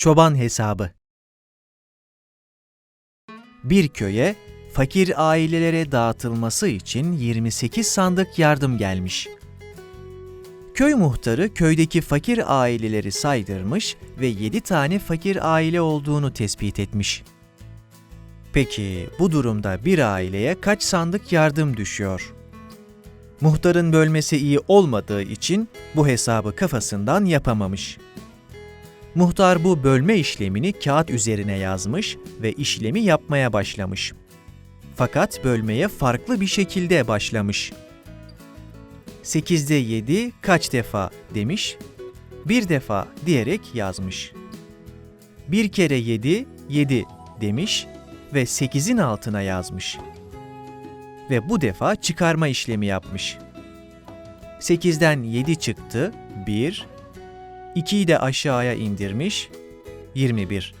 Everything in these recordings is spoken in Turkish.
Çoban hesabı. Bir köye fakir ailelere dağıtılması için 28 sandık yardım gelmiş. Köy muhtarı köydeki fakir aileleri saydırmış ve 7 tane fakir aile olduğunu tespit etmiş. Peki bu durumda bir aileye kaç sandık yardım düşüyor? Muhtarın bölmesi iyi olmadığı için bu hesabı kafasından yapamamış. Muhtar bu bölme işlemini kağıt üzerine yazmış ve işlemi yapmaya başlamış. Fakat bölmeye farklı bir şekilde başlamış. 8'de 7 kaç defa demiş, bir defa diyerek yazmış. Bir kere 7, 7 demiş ve 8'in altına yazmış. Ve bu defa çıkarma işlemi yapmış. 8'den 7 çıktı, 1, 2'yi de aşağıya indirmiş, 21.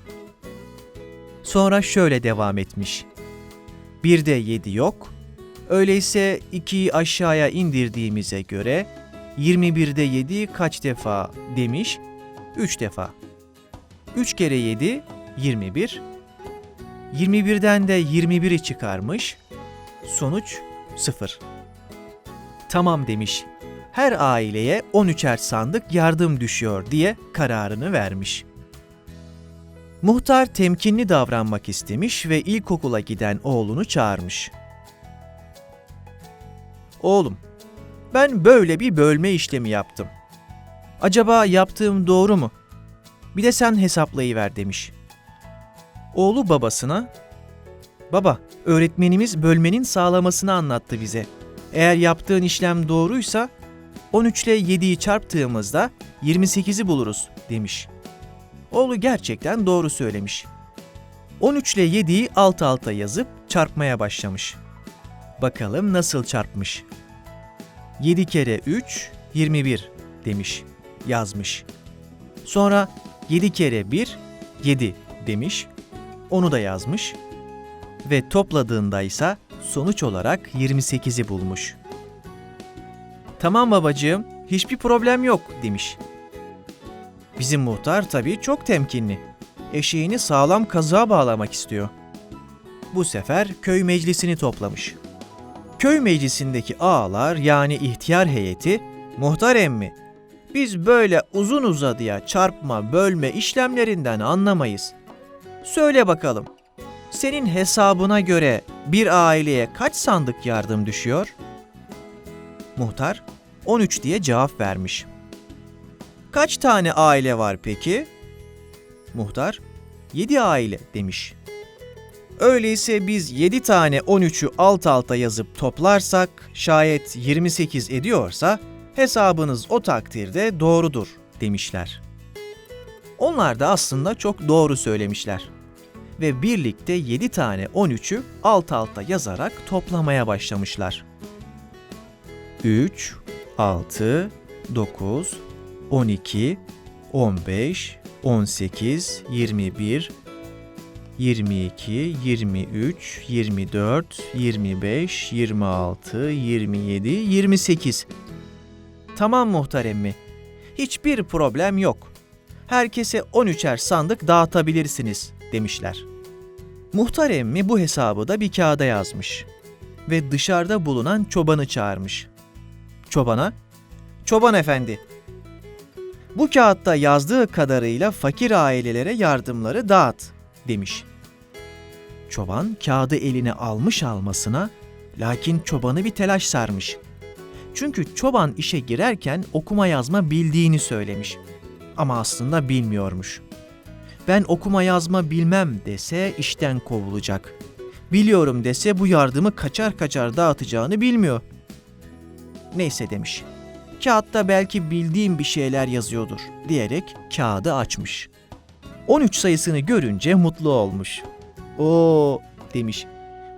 Sonra şöyle devam etmiş. 1'de 7 yok, öyleyse 2'yi aşağıya indirdiğimize göre 21'de 7 kaç defa demiş? 3 defa. 3 kere 7, 21. 21'den de 21'i çıkarmış. Sonuç 0. Tamam demiş her aileye 13'er sandık yardım düşüyor diye kararını vermiş. Muhtar temkinli davranmak istemiş ve ilkokula giden oğlunu çağırmış. Oğlum, ben böyle bir bölme işlemi yaptım. Acaba yaptığım doğru mu? Bir de sen hesaplayıver demiş. Oğlu babasına, Baba, öğretmenimiz bölmenin sağlamasını anlattı bize. Eğer yaptığın işlem doğruysa 13 ile 7'yi çarptığımızda 28'i buluruz demiş. Oğlu gerçekten doğru söylemiş. 13 ile 7'yi alt alta yazıp çarpmaya başlamış. Bakalım nasıl çarpmış. 7 kere 3 21 demiş, yazmış. Sonra 7 kere 1 7 demiş, onu da yazmış ve topladığında ise sonuç olarak 28'i bulmuş. Tamam babacığım, hiçbir problem yok demiş. Bizim muhtar tabii çok temkinli. Eşeğini sağlam kazığa bağlamak istiyor. Bu sefer köy meclisini toplamış. Köy meclisindeki ağalar yani ihtiyar heyeti, muhtar emmi, biz böyle uzun uzadıya çarpma bölme işlemlerinden anlamayız. Söyle bakalım, senin hesabına göre bir aileye kaç sandık yardım düşüyor?'' Muhtar 13 diye cevap vermiş. Kaç tane aile var peki? Muhtar 7 aile demiş. Öyleyse biz 7 tane 13'ü alt alta yazıp toplarsak şayet 28 ediyorsa hesabınız o takdirde doğrudur demişler. Onlar da aslında çok doğru söylemişler. Ve birlikte 7 tane 13'ü alt alta yazarak toplamaya başlamışlar. 3, 6, 9, 12, 15, 18, 21, 22, 23, 24, 25, 26, 27, 28. Tamam muhtar emmi. Hiçbir problem yok. Herkese 13'er sandık dağıtabilirsiniz demişler. Muhtar emmi bu hesabı da bir kağıda yazmış ve dışarıda bulunan çobanı çağırmış. Çobana, Çoban efendi, bu kağıtta yazdığı kadarıyla fakir ailelere yardımları dağıt demiş. Çoban kağıdı eline almış almasına lakin çobanı bir telaş sarmış. Çünkü çoban işe girerken okuma yazma bildiğini söylemiş. Ama aslında bilmiyormuş. Ben okuma yazma bilmem dese işten kovulacak. Biliyorum dese bu yardımı kaçar kaçar dağıtacağını bilmiyor. Neyse demiş. Kağıtta belki bildiğim bir şeyler yazıyordur diyerek kağıdı açmış. 13 sayısını görünce mutlu olmuş. O demiş.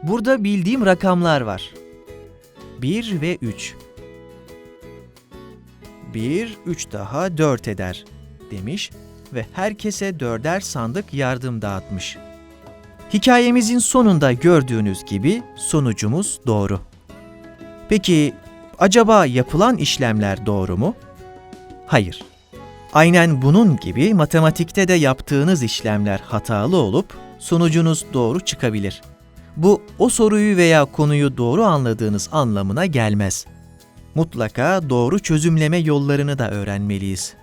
Burada bildiğim rakamlar var. 1 ve 3. 1, 3 daha 4 eder demiş ve herkese dörder sandık yardım dağıtmış. Hikayemizin sonunda gördüğünüz gibi sonucumuz doğru. Peki acaba yapılan işlemler doğru mu? Hayır. Aynen bunun gibi matematikte de yaptığınız işlemler hatalı olup sonucunuz doğru çıkabilir. Bu o soruyu veya konuyu doğru anladığınız anlamına gelmez. Mutlaka doğru çözümleme yollarını da öğrenmeliyiz.